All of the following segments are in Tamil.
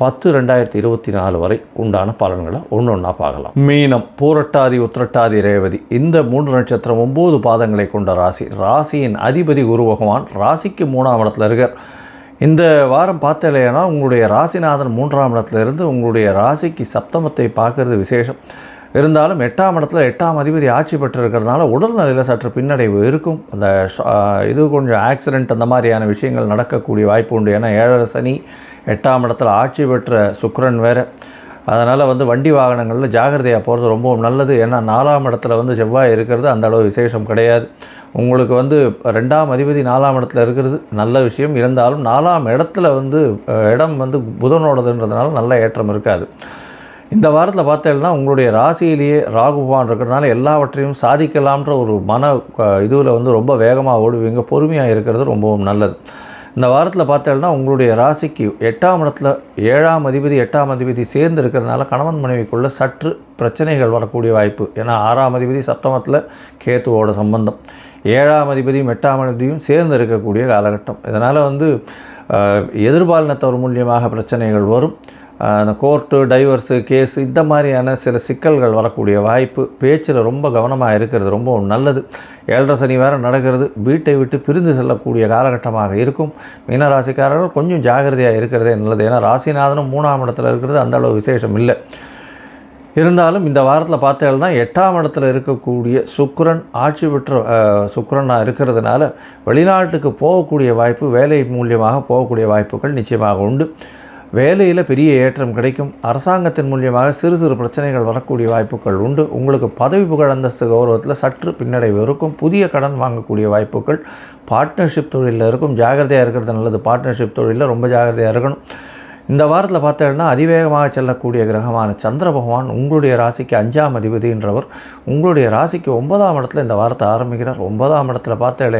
பத்து ரெண்டாயிரத்தி இருபத்தி நாலு வரை உண்டான பலன்களை ஒன்று ஒன்றா பார்க்கலாம். மீனம் பூரட்டாதி உத்திரட்டாதி ரேவதி. இந்த மூன்று நட்சத்திரம் ஒம்பது பாதங்களை கொண்ட ராசி. ராசியின் அதிபதி குரு பகவான் ராசிக்கு மூணாம் இடத்துல இருக்கார். இந்த வாரம் பார்த்தலையானா உங்களுடைய ராசிநாதன் மூன்றாம் இடத்துலேருந்து உங்களுடைய ராசிக்கு சப்தமத்தை பார்க்கறது விசேஷம். இருந்தாலும் எட்டாம் இடத்துல எட்டாம் அதிபதி ஆட்சி பெற்றிருக்கிறதுனால உடல்நிலையில் சற்று பின்னடைவு இருக்கும். அந்த இது கொஞ்சம் ஆக்சிடெண்ட் அந்த மாதிரியான விஷயங்கள் நடக்கக்கூடிய வாய்ப்பு உண்டு. ஏன்னா ஏழரை சனி எட்டாம் இடத்துல ஆட்சி பெற்ற சுக்கரன் வேறு. அதனால் வந்து வண்டி வாகனங்களில் ஜாகிரதையாக போகிறது ரொம்பவும் நல்லது. ஏன்னா நாலாம் இடத்துல வந்து செவ்வாய் இருக்கிறது அந்த அளவு விசேஷம் கிடையாது. உங்களுக்கு வந்து ரெண்டாம் அதிபதி நாலாம் இடத்துல இருக்கிறது நல்ல விஷயம். இருந்தாலும் நாலாம் இடத்துல வந்து இடம் வந்து புதனோடதுன்றதுனால நல்ல ஏற்றம் இருக்காது. இந்த வாரத்தில் பார்த்தீங்கன்னா உங்களுடைய ராசியிலேயே ராகுபான் இருக்கிறதுனால எல்லாவற்றையும் சாதிக்கலாம்ன்ற ஒரு மன இதுவில் வந்து ரொம்ப வேகமாக ஓடுவீங்க. பொறுமையாக இருக்கிறது ரொம்பவும் நல்லது. இந்த வாரத்தில் பார்த்தீங்கன்னா உங்களுடைய ராசிக்கு எட்டாம் இடத்துல ஏழாம் அதிபதி எட்டாம் அதிபதி சேர்ந்து இருக்கிறதுனால கணவன் மனைவிக்குள்ள சற்று பிரச்சனைகள் வரக்கூடிய வாய்ப்பு. ஏன்னா ஆறாம் அதிபதி சப்தமத்தில் கேத்துவோட சம்பந்தம். ஏழாம் அதிபதியும் எட்டாம் அதிபதியும் சேர்ந்து இருக்கக்கூடிய காலகட்டம். இதனால் வந்து எதிர்பாலினத்தவர் மூலியமாக பிரச்சனைகள் வரும். அந்த கோர்ட்டு டைவர்ஸு கேஸு இந்த மாதிரியான சில சிக்கல்கள் வரக்கூடிய வாய்ப்பு பேச்சில் ரொம்ப கவனமாக இருக்கிறது ரொம்ப நல்லது. ஏழரை சனி வேறு நடக்கிறது வீட்டை விட்டு பிரிந்து செல்லக்கூடிய காலகட்டமாக இருக்கும். மீனராசிக்காரர்கள் கொஞ்சம் ஜாகிரதையாக இருக்கிறதே நல்லது. ஏன்னா ராசிநாதனும் மூணாம் இடத்துல இருக்கிறது அந்த அளவு விசேஷம் இல்லை. இருந்தாலும் இந்த வாரத்தில் பார்த்தீங்கன்னா எட்டாம் இடத்துல இருக்கக்கூடிய சுக்கரன் ஆட்சி பெற்ற சுக்கரனாக இருக்கிறதுனால வெளிநாட்டுக்கு போகக்கூடிய வாய்ப்பு வேலை மூலியமாக போகக்கூடிய வாய்ப்புகள் நிச்சயமாக உண்டு. வேலையில் பெரிய ஏற்றம் கிடைக்கும். அரசாங்கத்தின் மூலியமாக சிறு சிறு பிரச்சனைகள் வரக்கூடிய வாய்ப்புகள் உண்டு. உங்களுக்கு பதவி புகழ் அந்தஸ்து கௌரவத்தில் சற்று பின்னடைவு இருக்கும். புதிய கடன் வாங்கக்கூடிய வாய்ப்புகள் பார்ட்னர்ஷிப் தொழிலில் இருக்கும். ஜாகிரதையாக இருக்கிறது நல்லது. பார்ட்னர்ஷிப் தொழிலில் ரொம்ப ஜாகிரதையாக இருக்கணும். இந்த வாரத்தில் பார்த்தீங்கன்னா அதிவேகமாக செல்லக்கூடிய கிரகமான சந்திர பகவான் உங்களுடைய ராசிக்கு அஞ்சாம் அதிபதின்றவர். உங்களுடைய ராசிக்கு ஒன்பதாம் இடத்துல இந்த வாரத்தை ஆரம்பிக்கிறார். ஒன்பதாம் இடத்துல பார்த்த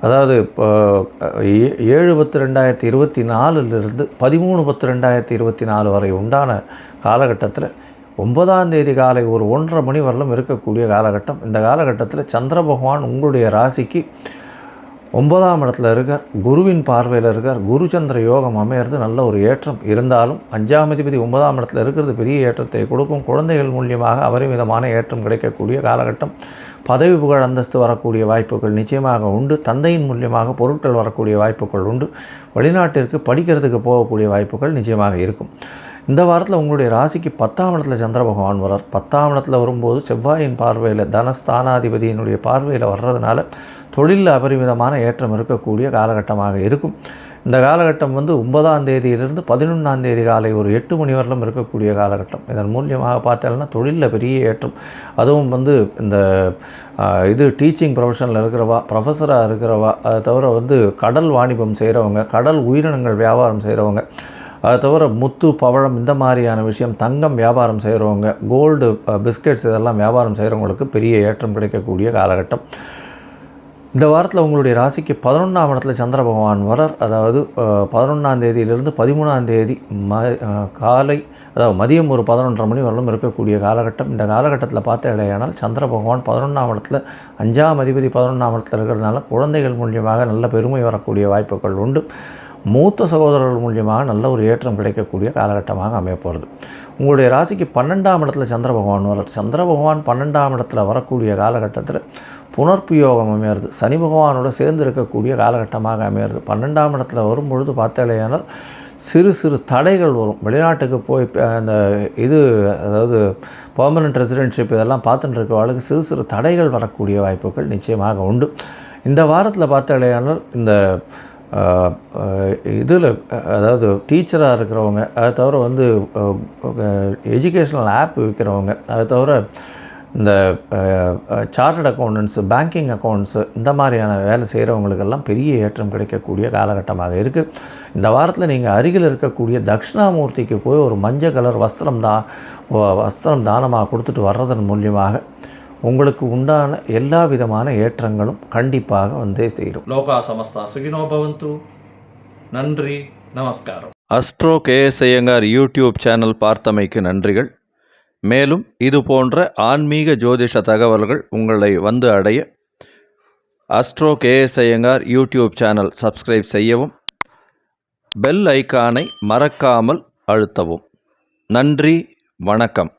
அதாவது இப்போ ஏ- ஏழு பத்து ரெண்டாயிரத்தி இருபத்தி நாலுலேருந்து பதிமூணு பத்து ரெண்டாயிரத்தி இருபத்தி நாலு வரை உண்டான காலகட்டத்தில் ஒன்பதாம் தேதி காலை ஒரு ஒன்றரை மணி வரலும் இருக்கக்கூடிய காலகட்டம். இந்த காலகட்டத்தில் சந்திர பகவான் உங்களுடைய ராசிக்கு ஒன்பதாம் இடத்துல இருக்கார். குருவின் பார்வையில் இருக்கார். குரு சந்திர யோகம் அமையிறது நல்ல ஒரு ஏற்றம். இருந்தாலும் அஞ்சாம் அதிபதி ஒன்பதாம் இடத்துல இருக்கிறது பெரிய ஏற்றத்தை கொடுக்கும். குழந்தைகள் மூலியமாக அபரிமிதமான ஏற்றம் கிடைக்கக்கூடிய காலகட்டம். பதவி புகழ் அந்தஸ்து வரக்கூடிய வாய்ப்புகள் நிச்சயமாக உண்டு. தந்தையின் மூலியமாக பொருட்கள் வரக்கூடிய வாய்ப்புகள் உண்டு. வெளிநாட்டிற்கு படிக்கிறதுக்கு போகக்கூடிய வாய்ப்புகள் நிச்சயமாக இருக்கும். இந்த வாரத்தில் உங்களுடைய ராசிக்கு பத்தாம் இடத்துல சந்திர பகவான் வரார் பத்தாம் இடத்துல வரும்போது செவ்வாயின் பார்வையில் தனஸ்தானாதிபதியினுடைய பார்வையில் வர்றதுனால தொழிலில் அபரிமிதமான ஏற்றம் இருக்கக்கூடிய காலகட்டமாக இருக்கும். இந்த காலகட்டம் வந்து ஒன்பதாம் தேதியிலிருந்து பதினொன்றாம் தேதி காலை ஒரு எட்டு மணி வரலும் இருக்கக்கூடிய காலகட்டம். இதன் மூலியமாக பார்த்தோம்னா தொழிலில் பெரிய ஏற்றம். அதுவும் வந்து இந்த இது டீச்சிங் ப்ரொஃபஷனில் இருக்கிறவா ப்ரொஃபஸராக இருக்கிறவா அதை தவிர வந்து கடல் வாணிபம் செய்கிறவங்க கடல் உயிரினங்கள் வியாபாரம் செய்கிறவங்க அதை தவிர முத்து பவழம் இந்த மாதிரியான விஷயம் தங்கம் வியாபாரம் செய்கிறவங்க கோல்டு பிஸ்கெட்ஸ் இதெல்லாம் வியாபாரம் செய்கிறவங்களுக்கு பெரிய ஏற்றம் கிடைக்கக்கூடிய காலகட்டம். இந்த வாரத்தில் உங்களுடைய ராசிக்கு பதினொன்றாம் இடத்துல சந்திர பகவான் வரார் அதாவது பதினொன்றாம் தேதியிலிருந்து பதிமூணாம் தேதி ம காலை அதாவது மதியம் ஒரு பதினொன்றரை மணி வரலும் இருக்கக்கூடிய காலகட்டம். இந்த காலகட்டத்தில் பார்த்த இடையானால் சந்திர பகவான் பதினொன்றாம் இடத்துல அஞ்சாம் அதிபதி பதினொன்றாம் இடத்துல இருக்கிறதுனால குழந்தைகள் மூலியமாக நல்ல பெருமை வரக்கூடிய வாய்ப்புகள் உண்டு. மூத்த சகோதரர்கள் மூலியமாக நல்ல ஒரு ஏற்றம் கிடைக்கக்கூடிய காலகட்டமாக அமையப்போகிறது உங்களுடைய ராசிக்கு பன்னெண்டாம் இடத்துல சந்திர பகவான் வர சந்திர பகவான் பன்னெண்டாம் இடத்துல வரக்கூடிய காலகட்டத்தில் புனர்ப்பு யோகம் அமையிறது. சனி பகவானோட சேர்ந்து இருக்கக்கூடிய காலகட்டமாக அமையிறது. பன்னெண்டாம் இடத்துல வரும்பொழுது பார்த்தாலேயானால் சிறு சிறு தடைகள் வரும். வெளிநாட்டுக்கு போய் அந்த இது அதாவது பர்மனெண்ட் ரெசிடென்ஷிப் இதெல்லாம் பார்த்துட்டு இருக்கவர்களுக்கு சிறு சிறு தடைகள் வரக்கூடிய வாய்ப்புகள் நிச்சயமாக உண்டு. இந்த வாரத்தில் பார்த்தாலேயானால் இந்த இதில் அதாவது டீச்சராக இருக்கிறவங்க அதை தவிர வந்து எஜுகேஷ்னல் ஆப் விற்கிறவங்க அதை தவிர இந்த சார்ட்டட் அக்கௌண்டன்ஸு பேங்கிங் அக்கௌண்ட்ஸு இந்த மாதிரியான வேலை செய்கிறவங்களுக்கெல்லாம் பெரிய ஏற்றம் கிடைக்கக்கூடிய காலகட்டமாக இருக்குது இந்த வாரத்தில் நீங்கள் அருகில் இருக்கக்கூடிய தட்சிணாமூர்த்திக்கு போய் ஒரு மஞ்சள் கலர் வஸ்திரம் தான் வஸ்திரம் தானமாக கொடுத்துட்டு வர்றதன் மூலியமாக உங்களுக்கு உண்டான எல்லா விதமான ஏற்றங்களும் கண்டிப்பாக வந்தே சேரும் லோகா சமஸ்தா சுகினோ பவந்து. நன்றி நமஸ்காரம். Astro KS Iyengar YouTube channel பார்த்தமைக்கு நன்றிகள். மேலும் இது போன்ற ஆன்மீக ஜோதிஷ தகவல்கள் உங்களை வந்து அடைய astro KS Iyengar YouTube channel subscribe செய்யவும் பெல் ஐக்கானை மறக்காமல் அழுத்தவும். நன்றி வணக்கம்.